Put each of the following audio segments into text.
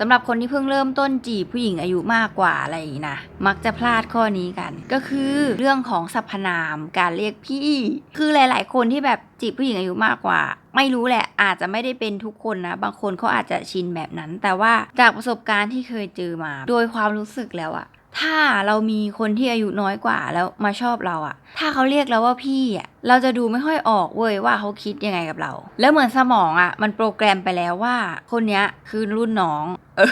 สำหรับคนที่เพิ่งเริ่มต้นจีบผู้หญิงอายุมากกว่าอะไรอย่างนี้นะมักจะพลาดข้อนี้กัน ก็คือเรื่องของสรรพนามการเรียกพี่ คือหลาย ๆ คนที่แบบจีบผู้หญิงอายุมากกว่า ไม่รู้แหละอาจจะไม่ได้เป็นทุกคนนะ บางคนเขาอาจจะชินแบบนั้น แต่ว่าจากประสบการณ์ที่เคยเจอมา โดยความรู้สึกแล้วอะ ถ้าเรามีคนที่อายุน้อยกว่าแล้วมาชอบเราอะถ้าเขาเรียกเราว่าพี่อะเราจะดูไม่ค่อยออกเว้ยว่าเขาคิดยังไงกับเรา แล้วเหมือนสมองอะมันโปรแกรมไปแล้วว่า คนเนี้ยคือรุ่นน้องออ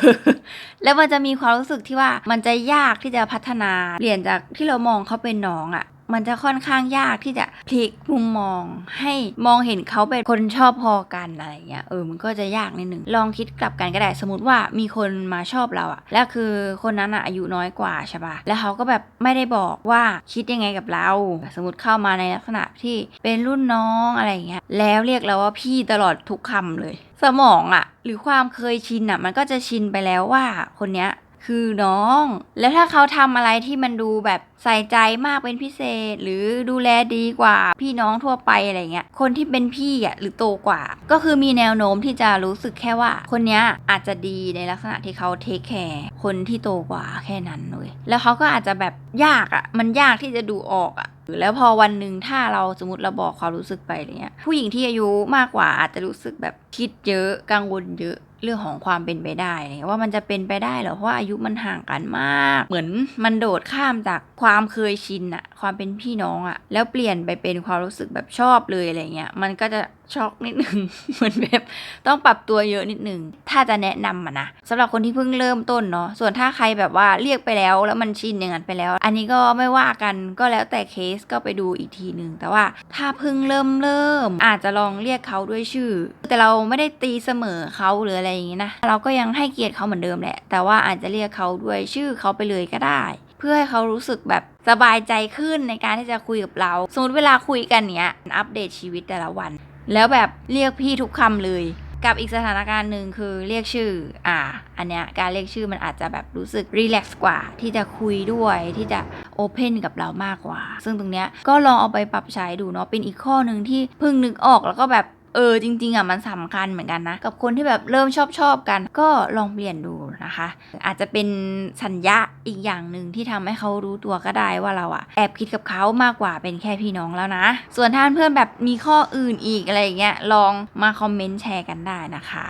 แล้วมันจะมีความรู้สึกที่ว่ามันจะยากที่จะพัฒนาเปลี่ยนจากที่เรามองเขาเป็นน้องอะ มันจะค่อนข้างยากที่จะพลิกมุมมอง ให้มองเห็นเขาเป็นคนชอบพอกันอะไรเงี้ยเออมันก็จะยากนิดหนึ่งลองคิดกลับกันก็ได้สมมติว่ามีคนมาชอบเราอะแล้วคือคนนั้นอะอายุน้อยกว่าใช่ปะแล้วเขาก็แบบไม่ได้บอกว่าคิดยังไงกับเรา สมมติเข้ามาในลักษณะที่เป็นรุ่นน้องอะไรเงี้ยแล้วเรียกเราว่าพี่ตลอดทุกคำเลย สมองอะหรือความเคยชินอะมันก็จะชินไปแล้วว่าคนเนี้ย คือน้อง แล้วถ้าเขาทำอะไรที่มันดูแบบใส่ใจมากเป็นพิเศษ หรือดูแลดีกว่าพี่น้องทั่วไปอะไรเงี้ย คนที่เป็นพี่อะหรือโตกว่า ก็คือมีแนวโน้มที่จะรู้สึกแค่ว่า คนนี้อาจจะดีในลักษณะที่เขาเทคแคร์คนที่โตกว่าแค่นั้นเลยแล้วเขาก็อาจจะแบบยากอะ มันยากที่จะดูออกอะแล้วพอวันหนึ่งถ้าเราสมมติเราบอกความรู้สึกไปอะไรเงี้ยผู้หญิงที่อายุมากกว่าอาจจะรู้สึกแบบ คิดเยอะกังวลเยอะเรื่องของความเป็นไปได้เงี้ยว่ามันจะเป็นไปได้หรอเพราะอายุมันห่างกันมาก เหมือนมันโดดข้ามจากความเคยชินอะความเป็นพี่น้องอะแล้วเปลี่ยนไปเป็นความรู้สึกแบบชอบเลยอะไรเงี้ยมันก็จะช็อกนิดนึงเหมือนแบบต้องปรับตัวเยอะนิดนึงถ้าจะแนะนำอะนะสำหรับคนที่เพิ่งเริ่มต้นเนาะส่วนถ้าใครแบบว่าเรียกไปแล้วแล้วมันชินอย่างนั้นไปแล้ว อันนี้ก็ไม่ว่ากันก็แล้วแต่เคสก็ไปดูอีกทีนึงแต่ว่าถ้าเพิ่งเริ่มเริ่มอาจจะลองเรียกเขาด้วยชื่อ แต่เราไม่ได้ตีเสมอเขาหรืออะไรอย่างงี้นะ เราก็ยังให้เกียรติเขาเหมือนเดิมแหละ แต่ว่าอาจจะเรียกเขาด้วยชื่อเขาไปเลยก็ได้ เพื่อให้เขารู้สึกแบบสบายใจขึ้นในการที่จะคุยกับเรา สมมติเวลาคุยกันเนี้ย อัปเดตชีวิตแต่ละวัน แล้วแบบเรียกพี่ทุกคำเลยกับอีกสถานการณ์หนึ่งคือเรียกชื่อ อ่า อันเนี้ยการเรียกชื่อมันอาจจะแบบรู้สึกรีแลกซ์กว่า ที่จะคุยด้วยที่จะโอเพนกับเรามากกว่า ซึ่งตรงเนี้ยก็ลองเอาไปปรับใช้ดูเนาะเป็นอีกข้อหนึ่งที่เพิ่งนึกออกแล้วก็แบบ เออจริงๆอะมันสำคัญเหมือนกันนะ กับคนที่แบบเริ่มชอบชอบกัน ก็ลองเปลี่ยนดูนะคะ อาจจะเป็นสัญญาอีกอย่างหนึ่งที่ทำให้เขารู้ตัวก็ได้ว่าเราอะแอบคิดกับเขามากกว่าเป็นแค่พี่น้องแล้วนะ ส่วนท่านเพื่อนแบบมีข้ออื่นอีกอะไรอย่างเงี้ยลองมาคอมเมนต์แชร์กันได้นะคะ